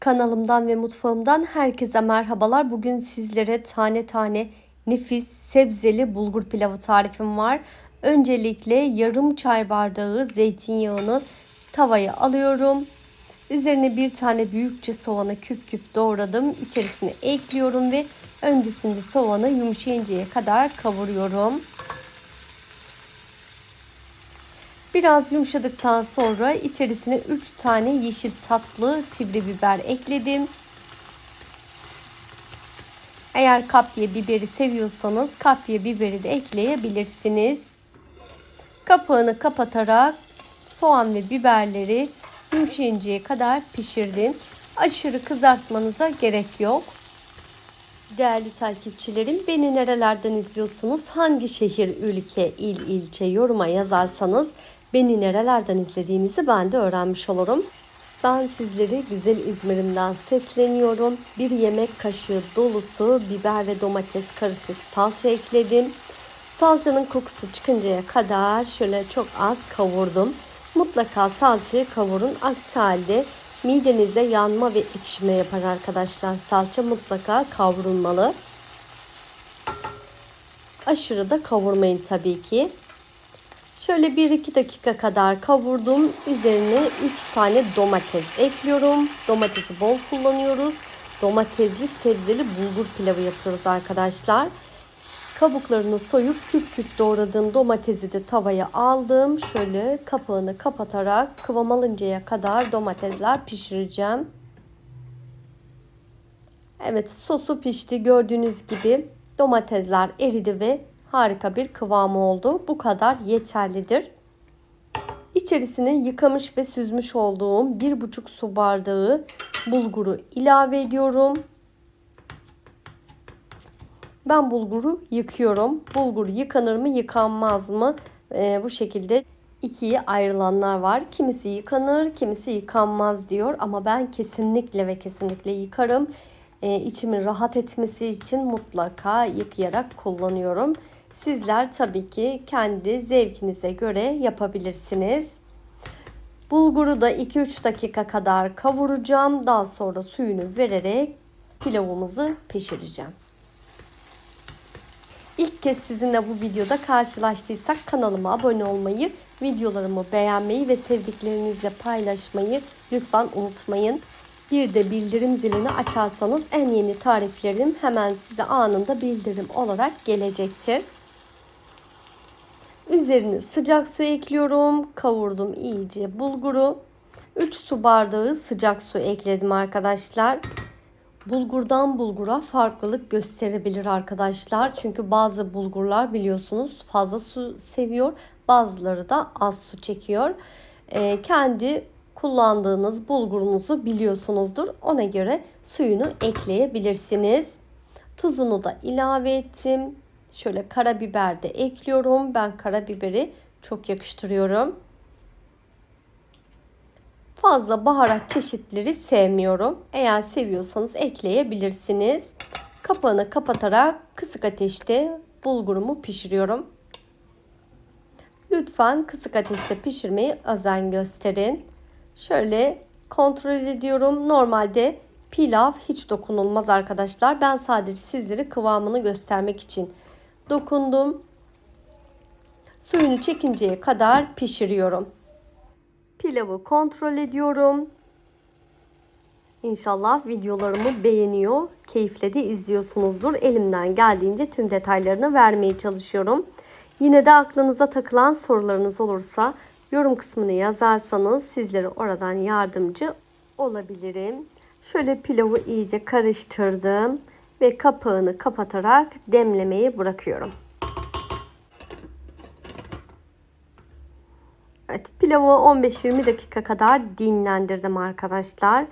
Kanalımdan ve mutfağımdan herkese merhabalar. Bugün sizlere tane tane nefis sebzeli bulgur pilavı tarifim var. Öncelikle yarım çay bardağı zeytinyağını tavaya alıyorum. Üzerine bir tane büyükçe soğanı küp küp doğradım. İçerisine ekliyorum ve öncesinde soğanı yumuşayıncaya kadar kavuruyorum. Biraz yumuşadıktan sonra içerisine 3 tane yeşil tatlı sivri biber ekledim. Eğer kapya biberi seviyorsanız kapya biberi de ekleyebilirsiniz. Kapağını kapatarak soğan ve biberleri yumuşayıncaya kadar pişirdim. Aşırı kızartmanıza gerek yok. Değerli takipçilerim beni nerelerden izliyorsunuz? Hangi şehir, ülke, il, ilçe yoruma yazarsanız beni nerelerden izlediğinizi ben de öğrenmiş olurum. Ben sizleri güzel İzmir'imden sesleniyorum. Bir yemek kaşığı dolusu biber ve domates karışık salça ekledim. Salçanın kokusu çıkıncaya kadar şöyle çok az kavurdum. Mutlaka salçayı kavurun. Aksi halde midenize yanma ve ekşime yapar arkadaşlar. Salça mutlaka kavrulmalı. Aşırı da kavurmayın tabii ki. Şöyle 1-2 dakika kadar kavurdum. Üzerine 3 tane domates ekliyorum. Domatesi bol kullanıyoruz. Domatesli sebzeli bulgur pilavı yapıyoruz arkadaşlar. Kabuklarını soyup küp küp doğradığım domatesi de tavaya aldım. Şöyle kapağını kapatarak kıvam alıncaya kadar domatesler pişireceğim. Evet sosu pişti. Gördüğünüz gibi domatesler eridi ve harika bir kıvamı oldu. Bu kadar yeterlidir. İçerisine yıkamış ve süzmüş olduğum 1,5 su bardağı bulguru ilave ediyorum. Ben bulguru yıkıyorum. Bulgur yıkanır mı yıkanmaz mı? Ee, bu şekilde ikiye ayrılanlar var. Kimisi yıkanır, kimisi yıkanmaz diyor. Ama ben kesinlikle ve kesinlikle yıkarım. Ee, içimin rahat etmesi için mutlaka yıkayarak kullanıyorum. Sizler tabii ki kendi zevkinize göre yapabilirsiniz. Bulguru da 2-3 dakika kadar kavuracağım. Daha sonra suyunu vererek pilavımızı pişireceğim. İlk kez sizinle bu videoda karşılaştıysak kanalıma abone olmayı, videolarımı beğenmeyi ve sevdiklerinizle paylaşmayı lütfen unutmayın. Bir de bildirim zilini açarsanız en yeni tariflerim hemen size anında bildirim olarak gelecektir. Üzerine sıcak su ekliyorum. Kavurdum iyice bulguru. 3 su bardağı sıcak su ekledim arkadaşlar. Bulgurdan bulgura farklılık gösterebilir arkadaşlar. Çünkü bazı bulgurlar biliyorsunuz fazla su seviyor. Bazıları da az su çekiyor. Ee, kendi kullandığınız bulgurunuzu biliyorsunuzdur. Ona göre suyunu ekleyebilirsiniz. Tuzunu da ilave ettim. Şöyle karabiber de ekliyorum. Ben karabiberi çok yakıştırıyorum. Fazla baharat çeşitleri sevmiyorum. Eğer seviyorsanız ekleyebilirsiniz. Kapağını kapatarak kısık ateşte bulgurumu pişiriyorum. Lütfen kısık ateşte pişirmeyi özen gösterin. Şöyle kontrol ediyorum. Normalde pilav hiç dokunulmaz arkadaşlar. Ben sadece sizlere kıvamını göstermek için dokundum. Suyunu çekinceye kadar pişiriyorum. Pilavı kontrol ediyorum. İnşallah videolarımı beğeniyor, keyifle de izliyorsunuzdur. Elimden geldiğince tüm detaylarını vermeye çalışıyorum. Yine de aklınıza takılan sorularınız olursa yorum kısmına yazarsanız sizlere oradan yardımcı olabilirim. Şöyle pilavı iyice karıştırdım ve kapağını kapatarak demlemeye bırakıyorum. Evet pilavı 15-20 dakika kadar dinlendirdim arkadaşlar.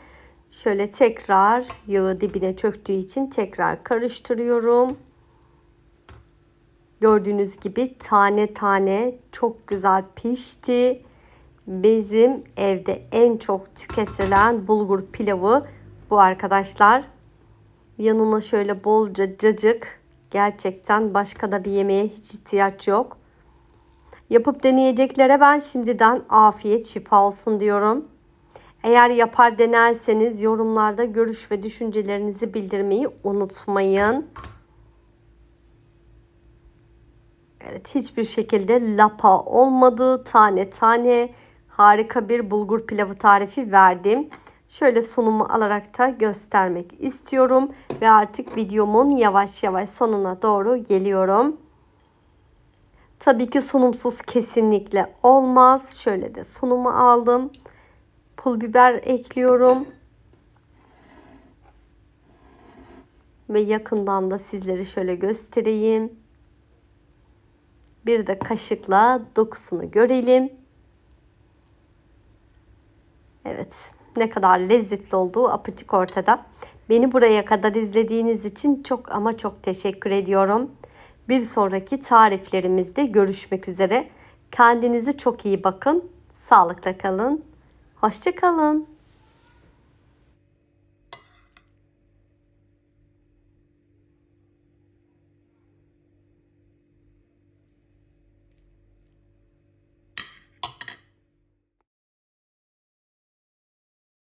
Şöyle tekrar yağı dibine çöktüğü için tekrar karıştırıyorum. Gördüğünüz gibi tane tane çok güzel pişti. Bizim evde en çok tüketilen bulgur pilavı bu arkadaşlar. Yanına şöyle bolca cacık. Gerçekten başka da bir yemeğe hiç ihtiyaç yok. Yapıp deneyeceklere ben şimdiden afiyet şifa olsun diyorum. Eğer yapar denerseniz yorumlarda görüş ve düşüncelerinizi bildirmeyi unutmayın. Evet hiçbir şekilde lapa olmadı. Tane tane harika bir bulgur pilavı tarifi verdim. Şöyle sunumu alarak da göstermek istiyorum. Ve artık videomun yavaş yavaş sonuna doğru geliyorum. Tabii ki sunumsuz kesinlikle olmaz. Şöyle de sunumu aldım. Pul biber ekliyorum. Ve yakından da sizleri şöyle göstereyim. Bir de kaşıkla dokusunu görelim. Evet, ne kadar lezzetli olduğu apaçık ortada. Beni buraya kadar izlediğiniz için çok ama çok teşekkür ediyorum. Bir sonraki tariflerimizde görüşmek üzere. Kendinize çok iyi bakın. Sağlıkla kalın. Hoşça kalın.